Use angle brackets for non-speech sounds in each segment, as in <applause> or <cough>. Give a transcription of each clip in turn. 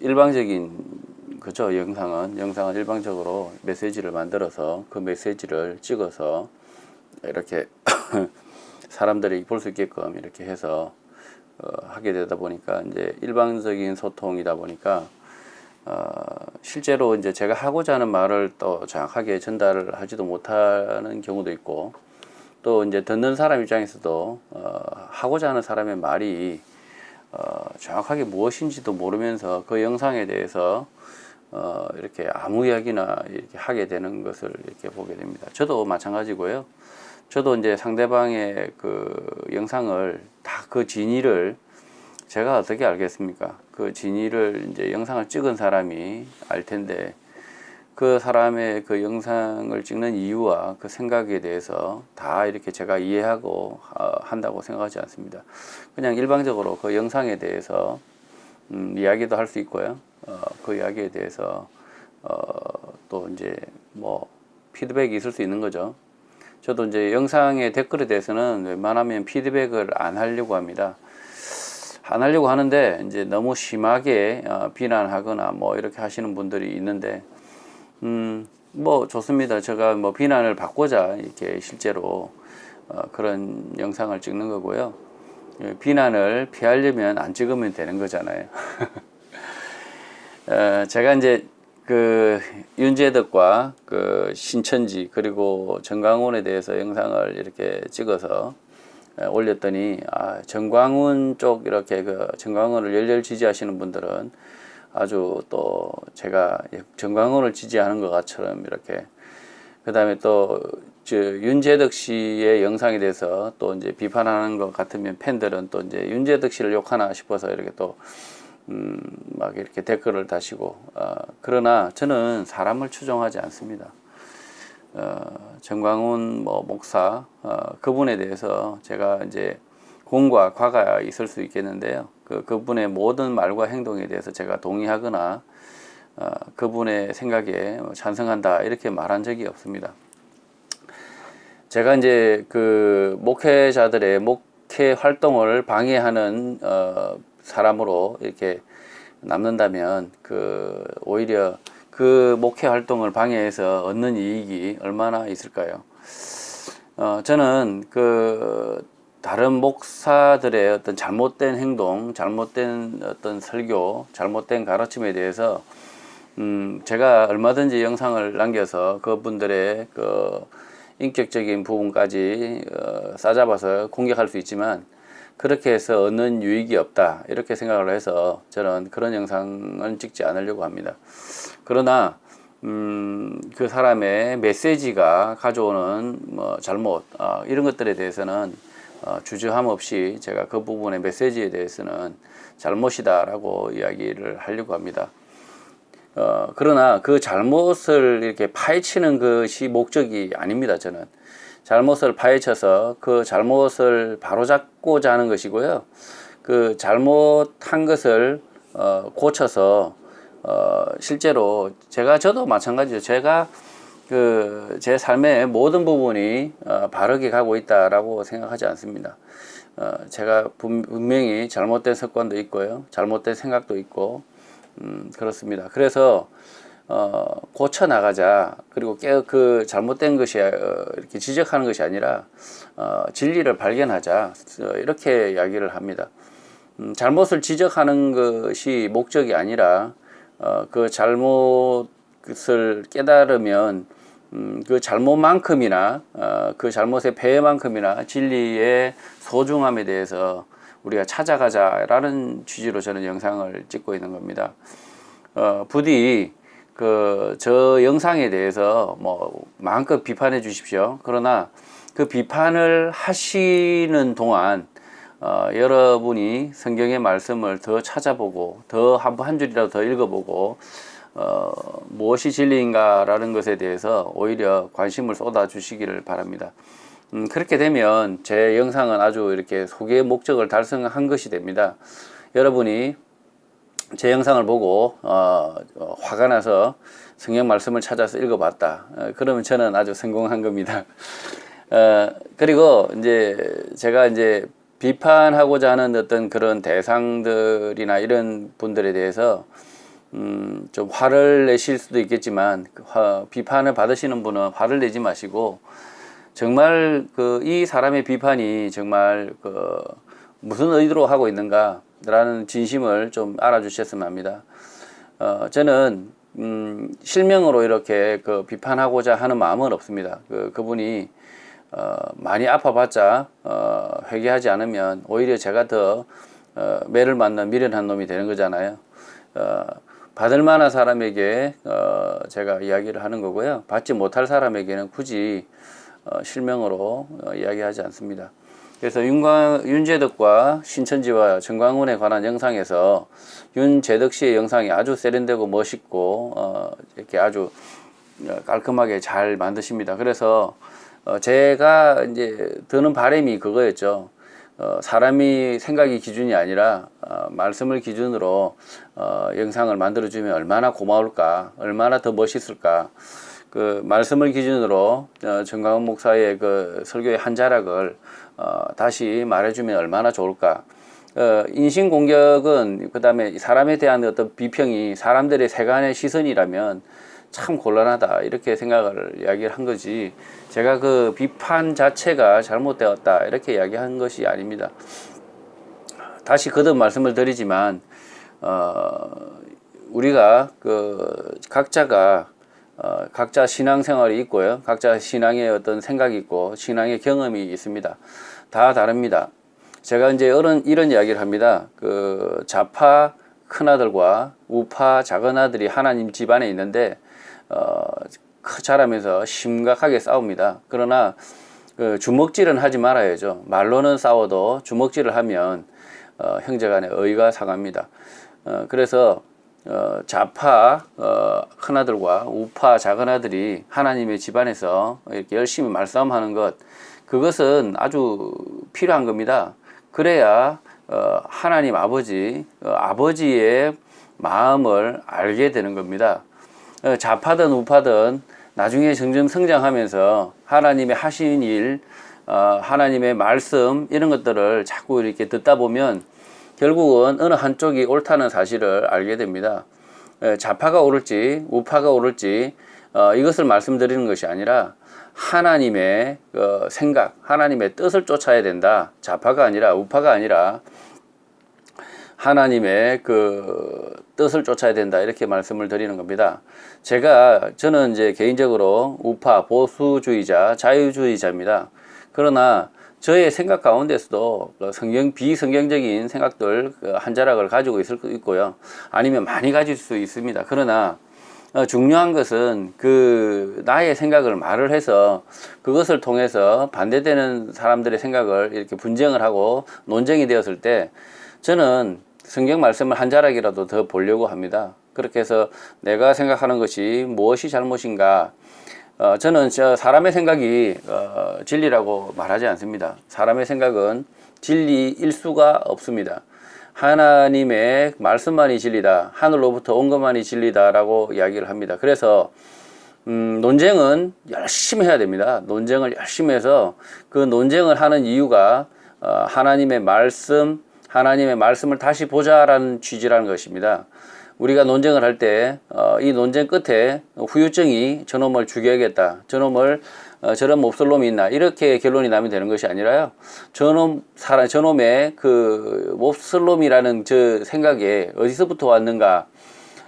일방적인 그죠 영상은. 영상은 일방적으로 메시지를 만들어서 그 메시지를 찍어서 이렇게 <coughs> 사람들이 볼 수 있게끔 이렇게 해서 어, 하게 되다 보니까 이제 일방적인 소통이다 보니까 어, 실제로 이제 제가 하고자 하는 말을 또 정확하게 전달을 하지도 못하는 경우도 있고 또 이제 듣는 사람 입장에서도 어, 하고자 하는 사람의 말이 어, 정확하게 무엇인지도 모르면서 그 영상에 대해서 어, 이렇게 아무 이야기나 이렇게 하게 되는 것을 이렇게 보게 됩니다. 저도 마찬가지고요. 저도 이제 상대방의 그 영상을 다 그 진위를 제가 어떻게 알겠습니까? 그 진위를 이제 영상을 찍은 사람이 알 텐데 그 사람의 그 영상을 찍는 이유와 그 생각에 대해서 다 이렇게 제가 이해하고 어, 한다고 생각하지 않습니다. 그냥 일방적으로 그 영상에 대해서 음, 이야기도 할 수 있고요. 어, 그 이야기에 대해서 어, 또 이제 뭐 피드백이 있을 수 있는 거죠. 저도 이제 영상의 댓글에 대해서는 웬만하면 피드백을 안 하려고 합니다. 안 하려고 하는데 이제 너무 심하게 어, 비난하거나 뭐 이렇게 하시는 분들이 있는데 음 뭐 좋습니다. 제가 뭐 비난을 받고자 이렇게 실제로 어, 그런 영상을 찍는 거고요. 예, 비난을 피하려면 안 찍으면 되는 거잖아요. <laughs> 어, 제가 이제 그 윤재덕과 그 신천지 그리고 정광훈에 대해서 영상을 이렇게 찍어서 에, 올렸더니 아, 정광훈 쪽 이렇게 그 정광훈을 열렬 지지하시는 분들은 아주 또 제가 정광훈을 지지하는 것처럼 이렇게 그 다음에 또저 윤재덕 씨의 영상에 대해서 또 이제 비판하는 것 같으면 팬들은 또 이제 윤재덕 씨를 욕하나 싶어서 이렇게 또 음, 막 이렇게 댓글을 다시고, 어, 그러나 저는 사람을 추종하지 않습니다. 어, 정광훈 뭐 목사, 어, 그분에 대해서 제가 이제 공과 과가 있을 수 있겠는데요. 그, 그분의 모든 말과 행동에 대해서 제가 동의하거나, 어, 그분의 생각에 찬성한다, 이렇게 말한 적이 없습니다. 제가 이제 그 목회자들의 목회 활동을 방해하는, 어, 사람으로 이렇게 남는다면 그 오히려 그 목회 활동을 방해해서 얻는 이익이 얼마나 있을까요? 어, 저는 그 다른 목사들의 어떤 잘못된 행동, 잘못된 어떤 설교, 잘못된 가르침에 대해서 음, 제가 얼마든지 영상을 남겨서 그분들의 그 인격적인 부분까지 어, 싸잡아서 공격할 수 있지만 그렇게 해서 얻는 유익이 없다 이렇게 생각을 해서 저는 그런 영상은 찍지 않으려고 합니다. 그러나 음, 그 사람의 메시지가 가져오는 뭐 잘못 어, 이런 것들에 대해서는 어, 주저함 없이 제가 그 부분의 메시지에 대해서는 잘못이다라고 이야기를 하려고 합니다. 어, 그러나 그 잘못을 이렇게 파헤치는 것이 목적이 아닙니다. 저는 잘못을 파헤쳐서 그 잘못을 바로잡고자 하는 것이고요. 그 잘못한 것을 어, 고쳐서 어, 실제로 제가 저도 마찬가지죠. 제가 그 제 삶의 모든 부분이 어, 바르게 가고 있다라고 생각하지 않습니다. 어, 제가 분, 분명히 잘못된 습관도 있고요, 잘못된 생각도 있고 음, 그렇습니다. 그래서 어, 고쳐 나가자. 그리고 깨, 그 잘못된 것이 어, 이렇게 지적하는 것이 아니라 어, 진리를 발견하자. 어, 이렇게 이야기를 합니다. 음, 잘못을 지적하는 것이 목적이 아니라 어, 그 잘못을 깨달으면 음, 그 잘못만큼이나 어, 그 잘못의 배만큼이나 진리의 소중함에 대해서 우리가 찾아가자라는 취지로 저는 영상을 찍고 있는 겁니다. 어, 부디 그 저 영상에 대해서 뭐 마음껏 비판해 주십시오. 그러나 그 비판을 하시는 동안 어, 여러분이 성경의 말씀을 더 찾아보고 더 한 한 줄이라도 더 읽어보고 어, 무엇이 진리인가라는 것에 대해서 오히려 관심을 쏟아 주시기를 바랍니다. 음, 그렇게 되면 제 영상은 아주 이렇게 소개의 목적을 달성한 것이 됩니다. 여러분이 제 영상을 보고 어, 어, 화가 나서 성경 말씀을 찾아서 읽어봤다. 어, 그러면 저는 아주 성공한 겁니다. 어, 그리고 이제 제가 이제 비판하고자 하는 어떤 그런 대상들이나 이런 분들에 대해서 음, 좀 화를 내실 수도 있겠지만 그 화, 비판을 받으시는 분은 화를 내지 마시고 정말 그 이 사람의 비판이 정말 그 무슨 의도로 하고 있는가라는 진심을 좀 알아주셨으면 합니다. 어, 저는 음, 실명으로 이렇게 그 비판하고자 하는 마음은 없습니다. 그 그분이 어, 많이 아파봤자 어, 회개하지 않으면 오히려 제가 더 어, 매를 맞는 미련한 놈이 되는 거잖아요. 어, 받을 만한 사람에게 어, 제가 이야기를 하는 거고요. 받지 못할 사람에게는 굳이 어, 실명으로 어, 이야기하지 않습니다. 그래서 윤광, 윤재덕과 신천지와 정광훈에 관한 영상에서 윤재덕 씨의 영상이 아주 세련되고 멋있고 어, 이렇게 아주 어, 깔끔하게 잘 만드십니다. 그래서 어, 제가 이제 드는 바람이 그거였죠. 어, 사람이 생각이 기준이 아니라 어, 말씀을 기준으로 어, 영상을 만들어주면 얼마나 고마울까, 얼마나 더 멋있을까. 그 말씀을 기준으로 어, 정강훈 목사의 그 설교의 한 자락을 어, 다시 말해주면 얼마나 좋을까. 어, 인신 공격은 그다음에 사람에 대한 어떤 비평이 사람들의 세간의 시선이라면 참 곤란하다 이렇게 생각을 이야기를 한 거지 제가 그 비판 자체가 잘못되었다 이렇게 이야기한 것이 아닙니다. 다시 거듭 말씀을 드리지만 어, 우리가 그 각자가 어, 각자 신앙 생활이 있고요. 각자 신앙의 어떤 생각이 있고 신앙의 경험이 있습니다. 다 다릅니다. 제가 이제 이런 이런 이야기를 합니다. 그 좌파 큰 아들과 우파 작은 아들이 하나님 집안에 있는데 어, 크- 자라면서 심각하게 싸웁니다. 그러나 그 주먹질은 하지 말아야죠. 말로는 싸워도 주먹질을 하면 어, 형제간의 의가 상합니다. 어, 그래서 어, 좌파 어, 큰 아들과 우파 작은 아들이 하나님의 집안에서 이렇게 열심히 말싸움하는 것 그것은 아주 필요한 겁니다. 그래야 어, 하나님 아버지 어, 아버지의 마음을 알게 되는 겁니다. 어, 좌파든 우파든 나중에 점점 성장하면서 하나님의 하신 일, 어, 하나님의 말씀 이런 것들을 자꾸 이렇게 듣다 보면 결국은 어느 한쪽이 옳다는 사실을 알게 됩니다. 에, 좌파가 옳을지 우파가 옳을지 어, 이것을 말씀드리는 것이 아니라 하나님의 어, 생각, 하나님의 뜻을 쫓아야 된다. 좌파가 아니라 우파가 아니라 하나님의 그 뜻을 쫓아야 된다 이렇게 말씀을 드리는 겁니다. 제가 저는 이제 개인적으로 우파 보수주의자 자유주의자입니다. 그러나 저의 생각 가운데서도 그 성경 비성경적인 생각들 그한 자락을 가지고 있을 수 있고요. 아니면 많이 가질 수 있습니다. 그러나 어, 중요한 것은 그 나의 생각을 말을 해서 그것을 통해서 반대되는 사람들의 생각을 이렇게 분쟁을 하고 논쟁이 되었을 때 저는 성경 말씀을 한 자락이라도 더 보려고 합니다. 그렇게 해서 내가 생각하는 것이 무엇이 잘못인가 어, 저는 저 사람의 생각이 어, 진리라고 말하지 않습니다. 사람의 생각은 진리일 수가 없습니다. 하나님의 말씀만이 진리다. 하늘로부터 온 것만이 진리다라고 이야기를 합니다. 그래서 음, 논쟁은 열심히 해야 됩니다. 논쟁을 열심히 해서 그 논쟁을 하는 이유가 어, 하나님의 말씀, 하나님의 말씀을 다시 보자라는 취지라는 것입니다. 우리가 논쟁을 할 때, 어, 이 논쟁 끝에 후유증이 저놈을 죽여야겠다. 저놈을, 어, 저런 몹쓸 놈이 있나. 이렇게 결론이 나면 되는 것이 아니라요. 저놈, 사람, 저놈의 그 몹쓸 놈이라는 저 생각에 어디서부터 왔는가.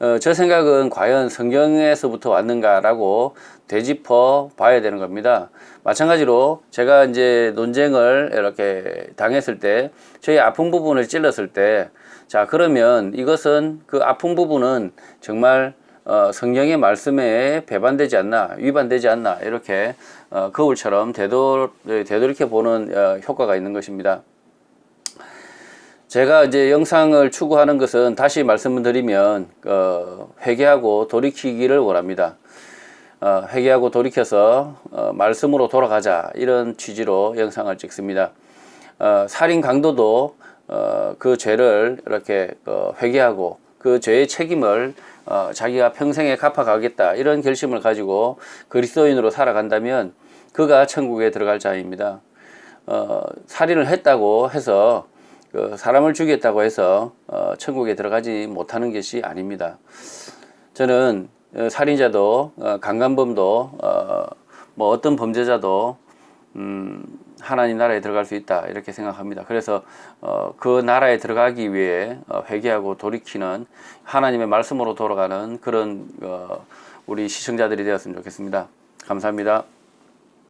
어, 저 생각은 과연 성경에서부터 왔는가라고 되짚어 봐야 되는 겁니다. 마찬가지로 제가 이제 논쟁을 이렇게 당했을 때 저희 아픈 부분을 찔렀을 때 자, 그러면 이것은 그 아픈 부분은 정말 어, 성경의 말씀에 배반되지 않나, 위반되지 않나, 이렇게 어, 거울처럼 되돌, 되돌이켜 보는 어, 효과가 있는 것입니다. 제가 이제 영상을 추구하는 것은 다시 말씀을 드리면 어, 회개하고 돌이키기를 원합니다. 어, 회개하고 돌이켜서 어, 말씀으로 돌아가자 이런 취지로 영상을 찍습니다. 어, 살인 강도도 어, 그 죄를 이렇게 어, 회개하고 그 죄의 책임을 어, 자기가 평생에 갚아가겠다 이런 결심을 가지고 그리스도인으로 살아간다면 그가 천국에 들어갈 자입니다. 어, 살인을 했다고 해서 그 사람을 죽였다고 해서 어, 천국에 들어가지 못하는 것이 아닙니다. 저는 어, 살인자도 어, 강간범도 어, 뭐 어떤 범죄자도 음, 하나님 나라에 들어갈 수 있다 이렇게 생각합니다. 그래서 어, 그 나라에 들어가기 위해 어, 회개하고 돌이키는 하나님의 말씀으로 돌아가는 그런 어, 우리 시청자들이 되었으면 좋겠습니다. 감사합니다.